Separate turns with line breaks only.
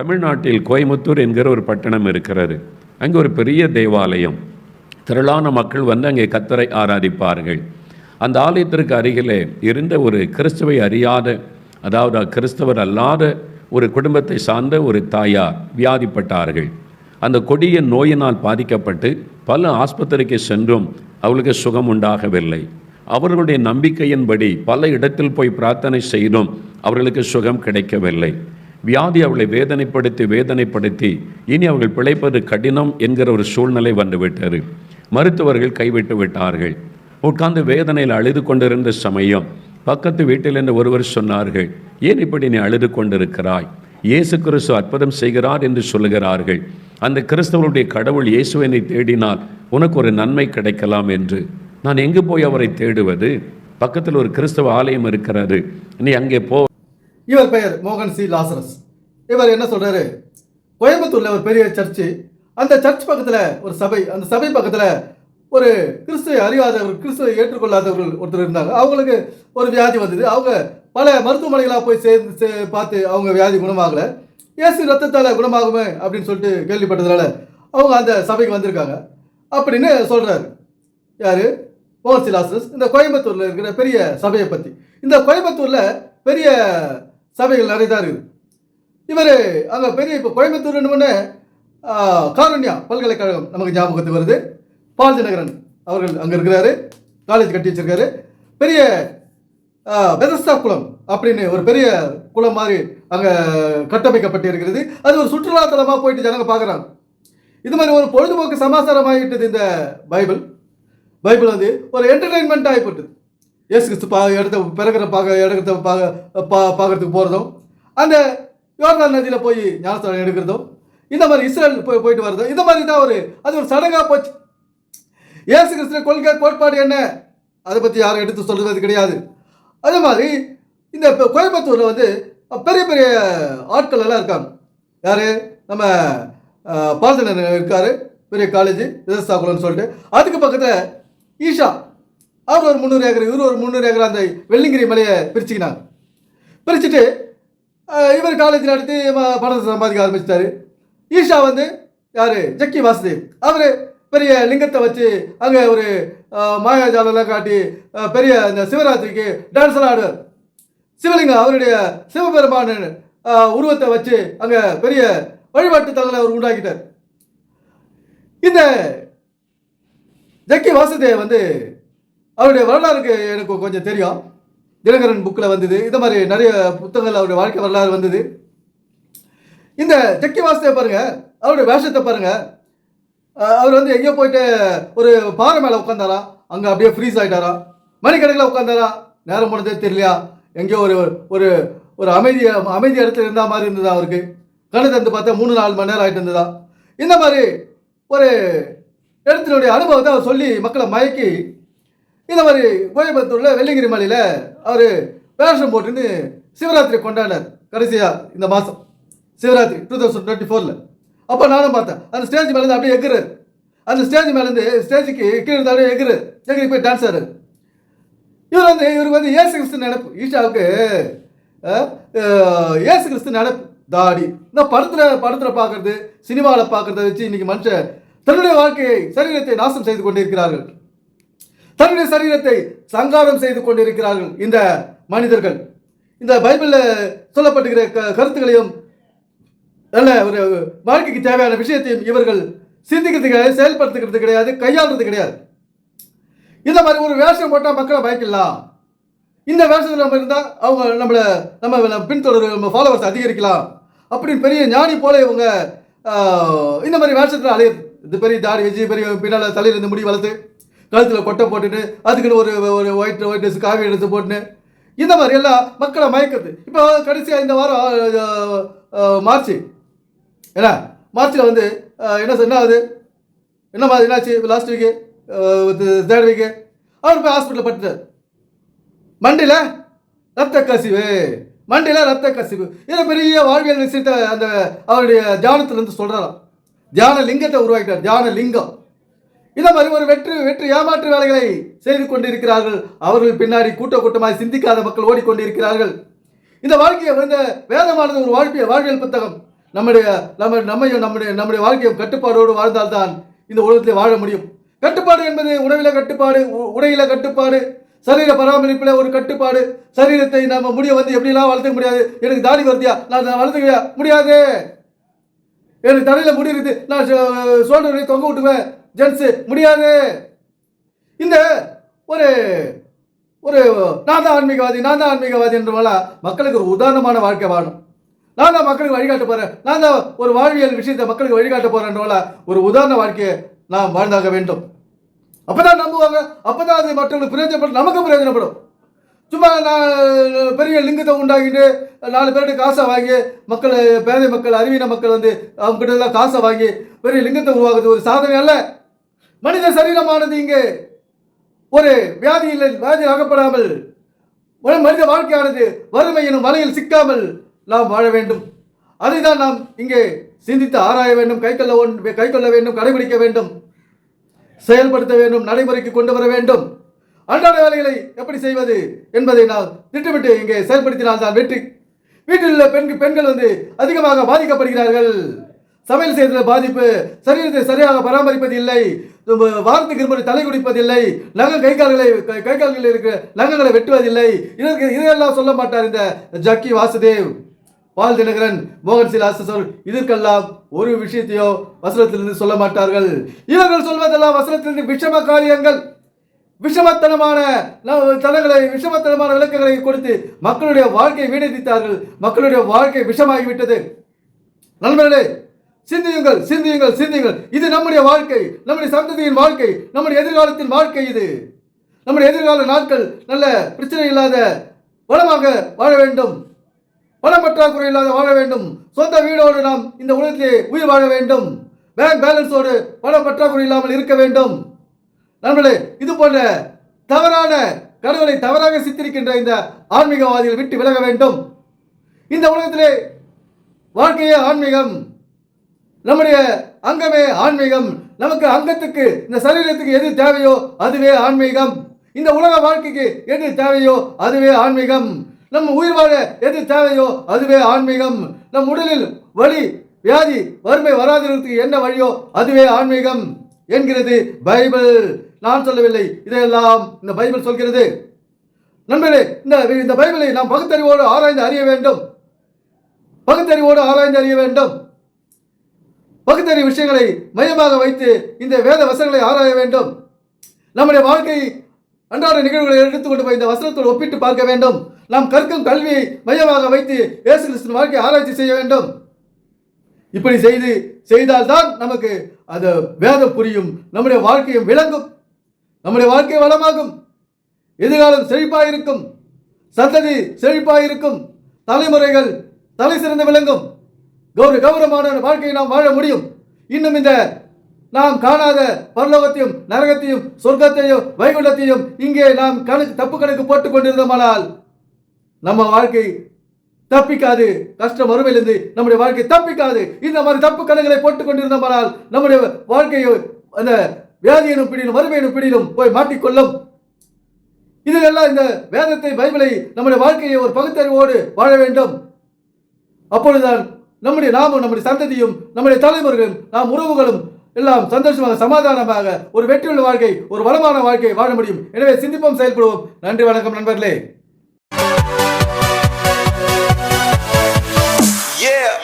தமிழ்நாட்டில் கோயம்புத்தூர் என்கிற ஒரு பட்டணம் இருக்கிறது. அங்கே ஒரு பெரிய தேவாலயம். திரளான மக்கள் வந்து அங்கே கத்தரை ஆராதிப்பார்கள். அந்த ஆலயத்திற்கு அருகிலே இருந்த ஒரு கிறிஸ்துவை அறியாத அதாவது கிறிஸ்தவர் அல்லாத ஒரு குடும்பத்தை சார்ந்த ஒரு தாயார் வியாதிப்பட்டார்கள். அந்த கொடிய நோயினால் பாதிக்கப்பட்டு பல ஆஸ்பத்திரிக்கு சென்றும் அவளுக்கு சுகம் உண்டாகவில்லை. அவர்களுடைய நம்பிக்கையின்படி பல இடத்தில் போய் பிரார்த்தனை செய்தும் அவர்களுக்கு சுகம் கிடைக்கவில்லை. வியாதி அவளை வேதனைப்படுத்தி வேதனைப்படுத்தி இனி அவர்கள் பிழைப்பது கடினம் என்கிற ஒரு சூழ்நிலை வந்துவிட்டது. மருத்துவர்கள் கைவிட்டு விட்டார்கள். உட்கார்ந்து வேதனையில் அழுது கொண்டிருந்த சமயம் பக்கத்து வீட்டில் என்று ஒருவர் சொன்னார்கள் ஏன் இப்படி நீ அழுது கொண்டிருக்கிறாய்? இயேசு கிறிஸ்து அற்புதம் செய்கிறார் என்று சொல்லுகிறார்கள். அந்த கிறிஸ்தவருடைய கடவுள் இயேசுவினை தேடினால் உனக்கு ஒரு நன்மை கிடைக்கலாம் என்று. நான் எங்கு போய் அவரை தேடுவது? பக்கத்தில் ஒரு கிறிஸ்தவ ஆலயம் இருக்கிறது. நீ அங்கே போ
இவர் பெயர் மோகன் சி. லாசரஸ். இவர் என்ன சொல்றாரு? கோயம்புத்தூர்ல ஒரு பெரிய சர்ச்சு அந்த சர்ச் பக்கத்துல ஒரு சபை அந்த சபை பக்கத்துல ஒரு கிறிஸ்துவை அறியாதவர்கள் கிறிஸ்துவை ஏற்றுக்கொள்ளாதவர்கள் ஒருத்தர் இருந்தாங்க. அவங்களுக்கு ஒரு வியாதி வந்தது. அவங்க பல மருத்துவமனைகளாக போய் சேர்ந்து பார்த்து அவங்க வியாதி குணமாகல. இயேசு ரத்தத்தால் குணமாகுமே அப்படின்னு சொல்லிட்டு கேள்விப்பட்டதுனால அவங்க அந்த சபைக்கு வந்திருக்காங்க. அப்படின்னு சொல்கிறாரு யார்? மோகன் சிலாசஸ் இந்த கோயம்புத்தூரில் இருக்கிற பெரிய சபையை பற்றி இந்த கோயம்புத்தூரில் பெரிய சபைகள் நிறைய தான் இருக்குது. இவர் அங்கே பெரிய இப்போ கோயம்புத்தூர் ஒன்று காருண்யா பல்கலைக்கழகம் நமக்கு ஞாபகத்துக்கு வருது. பால் தினகரன் அவர்கள் அங்கே இருக்கிறாரு. காலேஜ் கட்டி வச்சிருக்காரு. பெரிய பெதஸ்தா குளம் அப்படின்னு ஒரு பெரிய குளம் மாதிரி அங்கே கட்டமைக்கப்பட்டு இருக்கிறது அது ஒரு சுற்றுலாத்தலமாக போயிட்டு ஜனங்க பார்க்குறாங்க இது மாதிரி ஒரு பொழுதுபோக்கு சமாச்சாரம் ஆகிட்டது இந்த பைபிள். பைபிள் வந்து ஒரு என்டர்டைன்மெண்ட் ஆகிப்பட்டது இயேசு கிறிஸ்து பா இடத்த பிறகுற பார்க்க இடத்த பார்க்க பா பார்க்கறதுக்கு போகிறதும் அந்த யோர்தான் நதியில் போய் ஞானஸ்தானம் எடுக்கிறதும் இந்த மாதிரி இஸ்ரேல் போய் போயிட்டு வர்றதும் இந்த மாதிரி தான் ஒரு அது ஒரு சடங்காக போச்சு. இயேசு கிறிஸ்துவ கொள்கை கோட்பாடு என்ன? அதை பற்றி யாரும் எடுத்து சொல்கிறது கிடையாது. அதே மாதிரி இந்த இப்போ கோயம்புத்தூரில் வந்து பெரிய பெரிய ஆட்கள் எல்லாம் இருக்காங்க. யார்? நம்ம பால்தனர் இருக்கார். பெரிய காலேஜ் விதசாகுலம்னு சொல்லிட்டு. அதுக்கு பக்கத்தில் ஈஷா. அவர் ஒரு முந்நூறு ஏக்கர் இவர் ஒரு முந்நூறு ஏக்கர் அந்த வெள்ளிங்கிரி மலையை பிரிச்சுக்கினாங்க பிரிச்சுட்டு இவர் காலேஜ் நடத்தி பணத்தை சம்பாதிக்க ஆரம்பிச்சிட்டாரு. ஈஷா வந்து யார்? ஜக்கி வாசுதேவ். அவர் பெரிய லிங்கத்தை வச்சு அங்கே ஒரு மாயாஜாலெல்லாம் காட்டி பெரிய இந்த சிவராத்திரிக்கு டான்ஸ் எல்லாம் ஆடுவார். சிவலிங்கம் அவருடைய சிவபெருமான உருவத்தை வச்சு அங்கே பெரிய வழிபாட்டு தலங்களை அவர் உண்டாக்கிட்டார். இந்த ஜக்கி வாசுதேவ் வந்து அவருடைய வரலாறுக்கு எனக்கு கொஞ்சம் தெரியும். தினகரன் புக்கில் வந்தது. இந்த மாதிரி நிறைய புத்தகங்கள் அவருடைய வாழ்க்கை வரலாறு வந்தது. இந்த ஜக்கி வாசத்தை பாருங்கள் அவருடைய வேஷத்தை பாருங்கள் அவர் வந்து எங்கேயோ போயிட்டு ஒரு பாறை மேலே உட்காந்தாராம் அங்கே அப்படியே ஃப்ரீஸ் ஆகிட்டாராம் மணிக்கணக்கில் உட்காந்தாராம் நேரம் போனதே தெரியலையா? எங்கேயோ ஒரு ஒரு ஒரு அமைதி அமைதி இடத்துல இருந்த மாதிரி இருந்ததா அவருக்கு. கண்ணு வந்து பார்த்தா மூணு நாலு மணி நேரம் ஆகிட்டு இருந்ததா? இந்த மாதிரி ஒரு இடத்தினுடைய அனுபவத்தை அவர் சொல்லி மக்களை மயக்கி இந்த மாதிரி கோயம்புத்தூரில் வெள்ளிங்கிரி மலையில் அவர் வேஷம் போட்டுன்னு சிவராத்திரி கொண்டாடினார். கடைசியாக இந்த மாதம் சிவராத்திரி டூ தௌசண்ட் டுவெண்ட்டி ஃபோரில் அப்போ நானும் பார்த்தேன். அந்த ஸ்டேஜ் மேலேருந்து அப்படியே எகுறாரு அந்த ஸ்டேஜ் மேலேருந்து ஸ்டேஜுக்கு கீழே இருந்து அப்படியே எகுறாரு எகிரி போய் டான்ஸ் ஆடுறாரு இவர் வந்து இவருக்கு வந்து ஏசு கிறிஸ்து நினப்பு ஈஷாவுக்கு ஏசு இயேசு கிறிஸ்து நினப்பு தாடி. இந்த படத்தில் படத்தில் பார்க்கறது சினிமாவில் பார்க்குறத வச்சு இன்னைக்கு மனுஷன் தன்னுடைய வாழ்க்கையை சரீரத்தை நாசம் செய்து கொண்டிருக்கிறார்கள். தன்னுடைய சரீரத்தை சங்காரம் செய்து கொண்டிருக்கிறார்கள் இந்த மனிதர்கள். இந்த பைபிளில் சொல்லப்பட்டிருக்கிற க கருத்துக்களையும் நல்ல ஒரு வாழ்க்கைக்கு தேவையான விஷயத்தையும் இவர்கள் சிந்திக்கிறது கிடையாது செயல்படுத்துகிறது கிடையாது கையாளுறது கிடையாது. இந்த மாதிரி ஒரு வேஷம் போட்டால் மக்களை பயக்கலாம் இந்த வேஷத்தில் நம்ம இருந்தால் அவங்க நம்மளை நம்ம பின்தொடர் நம்ம ஃபாலோவர்ஸ் அதிகரிக்கலாம். அப்படின்னு பெரிய ஞானி போல இவங்க இந்த மாதிரி வேஷத்தில் அலையுது இது பெரிய தாடி வச்சு பெரிய பின்னால் தலையிலிருந்து முடி வளர்த்து கழுத்தில் கொட்டை போட்டுட்டு அதுக்குன்னு ஒரு ஒரு ஒயிட் ஒயிட் ட்ரெஸ் காவி எடுத்து போட்டுன்னு. இந்த மாதிரி எல்லாம் மக்களை மயக்கிறது. இப்போ கடைசியாக இந்த வாரம் மார்ச் என்ன? மார்ச்சில் வந்து என்ன என்ன ஆகுது என்ன மாதிரி என்னாச்சு? லாஸ்ட் வீக்கு தேர்ட் வீக்கு அவர் போய் ஹாஸ்பிட்டலில் பட்டுட்டார் மண்டியில் ரத்த கசிவு. மண்டியில் ரத்த கசிவு. இதை பெரிய வாழ்வியல் விஷயத்தை அந்த அவருடைய தியானத்திலிருந்து சொல்கிறாராம் தியான லிங்கத்தை உருவாக்கிட்டார். தியான லிங்கம். இந்த மாதிரி ஒரு வெற்றி வெற்றி ஏமாற்று வேலைகளை செய்து கொண்டிருக்கிறார்கள். அவர்கள் பின்னாடி கூட்ட கூட்டமாக சிந்திக்காத மக்கள் ஓடிக்கொண்டிருக்கிறார்கள். இந்த வாழ்க்கையை வந்து வேதமானது ஒரு வாழ்க்கைய வாழ்வியல் புத்தகம். நம்முடைய நம்ம நம்மையும் நம்முடைய நம்முடைய வாழ்க்கையும் கட்டுப்பாடோடு வாழ்ந்தால்தான் இந்த உலகத்தில் வாழ முடியும். கட்டுப்பாடு என்பது உணவில கட்டுப்பாடு உ- உடையில கட்டுப்பாடு சரீர பராமரிப்பில் ஒரு கட்டுப்பாடு. சரீரத்தை நம்ம முடிய வந்து எப்படிலாம் வளர்த்துக்க முடியாது? எனக்கு தாடி வருதியா? நான் நான் வளர்த்துக்க முடியாது. எனக்கு தலையில் முடி இருக்குது. நான் சோழரை தொங்க விட்டுவேன் ஜென்ஸ் முடியாது. இந்த ஒரு ஒரு நான் தான் ஆன்மீகவாதி நான் தான் ஆன்மீகவாதி என்றவங்கள மக்களுக்கு ஒரு உதாரணமான வாழ்க்கை வாழும். நான் தான் மக்களுக்கு வழிகாட்ட போகிறேன் நான் தான் ஒரு வாழ்வியல் விஷயத்தை மக்களுக்கு வழிகாட்ட போறேன்றவங்கள ஒரு உதாரண வாழ்க்கையை நாம் வாழ்ந்தாக வேண்டும். அப்போ தான் நம்புவாங்க. அப்போ தான் அது மற்றவங்களுக்கு பிரயோஜனப்படும். நமக்கு பிரயோஜனப்படும். சும்மா நான் பெரிய லிங்கத்தை உண்டாக்கிட்டு நாலு பேர்கிட்ட காசை வாங்கி மக்கள் பேதை மக்கள் அறிவின மக்கள் வந்து அவங்ககிட்ட எல்லாம் காசை வாங்கி பெரிய லிங்கத்தை உருவாக்குறது ஒரு சாதனை அல்ல. மனித சரீரமானது இங்கே ஒரு வியாதியில் வியாதி அகப்படாமல் ஒரு மனித வாழ்க்கையானது வறுமை எனும் வலையில் சிக்காமல் நாம் வாழ வேண்டும். அதைதான் நாம் இங்கே சிந்தித்து ஆராய வேண்டும் கை கொள்ள ஒன்- கை கொள்ள வேண்டும் கடைபிடிக்க வேண்டும் செயல்படுத்த வேண்டும் நடைமுறைக்கு கொண்டு வர வேண்டும். அன்றாட வேலைகளை எப்படி செய்வது என்பதை நாம் திட்டமிட்டு இங்கே செயல்படுத்தினால் தான் வெற்றி. வீட்டில் உள்ள பெண்கள் பெண்கள் வந்து அதிகமாக பாதிக்கப்படுகிறார்கள். சமையல் செய்ததில் பாதிப்பு சரீரத்தை சரியாக பராமரிப்பது இல்லை. வாரத்துக்கு இருமுறை தலை குடிப்பதில்லை நகை கை கால்களை கை- கை கால்களில் இருக்கிற நகங்களை வெட்டுவதில்லை. இதற்கு இதையெல்லாம் சொல்ல மாட்டார் இந்த ஜக்கி வாசுதேவ். பால் தினகரன் மோகன் சொல் இதற்கெல்லாம் ஒரு விஷயத்தையோ வசனத்திலிருந்து சொல்ல மாட்டார்கள். இவர்கள் சொல்வதெல்லாம் வசனத்திலிருந்து விஷம காரியங்கள். விஷமத்தனமான ந- தனங்களை விஷமத்தனமான விளக்கங்களை கொடுத்து மக்களுடைய வாழ்க்கையை வீணடித்தார்கள். மக்களுடைய வாழ்க்கை விஷமாகிவிட்டது. நண்பர்களே சிந்தியுங்கள் சிந்தியுங்கள் சிந்தியுங்கள். இது நம்முடைய வாழ்க்கை. நம்முடைய சந்ததியின் வாழ்க்கை. நம்முடைய எதிர்காலத்தின் வாழ்க்கை இது. நம்முடைய எதிர்கால நாட்கள் நல்ல பிரச்சனை இல்லாத வளமாக வாழ வேண்டும். பணம் பற்றாக்குறை இல்லாத வாழ வேண்டும். சொந்த வீடோடு நாம் இந்த உலகத்திலே உயிர் வாழ வேண்டும். பேங்க் பேலன்ஸோடு பண பற்றாக்குறை இல்லாமல் இருக்க வேண்டும். நண்பர்களே இது போன்ற தவறான கடவுளை தவறாக சித்தரிக்கின்ற இந்த ஆன்மீகவாதிகள் விட்டு விலக வேண்டும். இந்த உலகத்திலே வாழ்க்கையே ஆன்மீகம். நம்முடைய அங்கமே ஆன்மீகம். நமக்கு அங்கத்துக்கு இந்த சரீரத்துக்கு எது தேவையோ அதுவே ஆன்மீகம். இந்த உலக வாழ்க்கைக்கு எது தேவையோ அதுவே ஆன்மீகம். நம் உயிர் வாழ எது தேவையோ அதுவே ஆன்மீகம். நம் உடலில் வலி வியாதி வறுமை வராதிருக்கிறதுக்கு என்ன வழியோ அதுவே ஆன்மீகம் என்கிறது பைபிள். நான் சொல்லவில்லை இதையெல்லாம் இந்த பைபிள் சொல்கிறது. நண்பர்களே இந்த இந்த பைபிளை நாம் பகுத்தறிவோடு ஆராய்ந்து அறிய வேண்டும். பகுத்தறிவோடு ஆராய்ந்து அறிய வேண்டும். பகுத்தறிவு விஷயங்களை மையமாக வைத்து இந்த வேத வசனங்களை ஆராய வேண்டும். நம்முடைய வாழ்க்கை அன்றாட நிகழ்வுகளை எடுத்துக்கொண்டு போய் இந்த வசனத்தோடு ஒப்பிட்டு பார்க்க வேண்டும். நாம் கற்கும் கல்வியை மையமாக வைத்து இயேசு கிறிஸ்துவின் வாழ்க்கையை ஆராய்ச்சி செய்ய வேண்டும். இப்படி செய்து செய்தால்தான் நமக்கு அது வேதம் புரியும் நம்முடைய வாழ்க்கையும் விளங்கும் நம்முடைய வாழ்க்கை வளமாகும். எதிர்காலம் செழிப்பாயிருக்கும் சந்ததி செழிப்பாயிருக்கும் தலைமுறைகள் தலை சிறந்து விளங்கும். கௌர கௌரவமான வாழ்க்கையை நாம் வாழ முடியும். இன்னும் இந்த நாம் காணாத பரலோகத்தையும் நரகத்தையும் சொர்க்கத்தையும் வைகுண்டத்தையும் இங்கே நாம் கணக்கு தப்பு கணக்கு போட்டுக் கொண்டிருந்தோமானால் நம்ம வாழ்க்கை தப்பிக்காது. கஷ்டம் வறுமையிலிருந்து நம்முடைய வாழ்க்கை தப்பிக்காது. இந்த மாதிரி தப்பு கணக்குகளை போட்டுக் கொண்டிருந்தோமானால் நம்முடைய வாழ்க்கையை அந்த வியாதியினும் பிடியிலும் வறுமையினும் பிடியிலும் போய் மாட்டிக்கொள்ளும். இதிலெல்லாம் இந்த வேதத்தை பைபிளை நம்முடைய வாழ்க்கையை ஒரு பகுத்தறிவோடு வாழ வேண்டும். அப்பொழுதுதான் நம்முடைய நாமும் நம்முடைய சந்ததியும் நம்முடைய தலைவர்களும் நாம் உறவுகளும் எல்லாம் சந்தோஷமாக சமாதானமாக ஒரு வெற்றியுள்ள வாழ்க்கை ஒரு வளமான வாழ்க்கையை வாழ முடியும். எனவே சிந்திப்போம் செயல்படுவோம். நன்றி வணக்கம் நண்பர்களே. Yeah.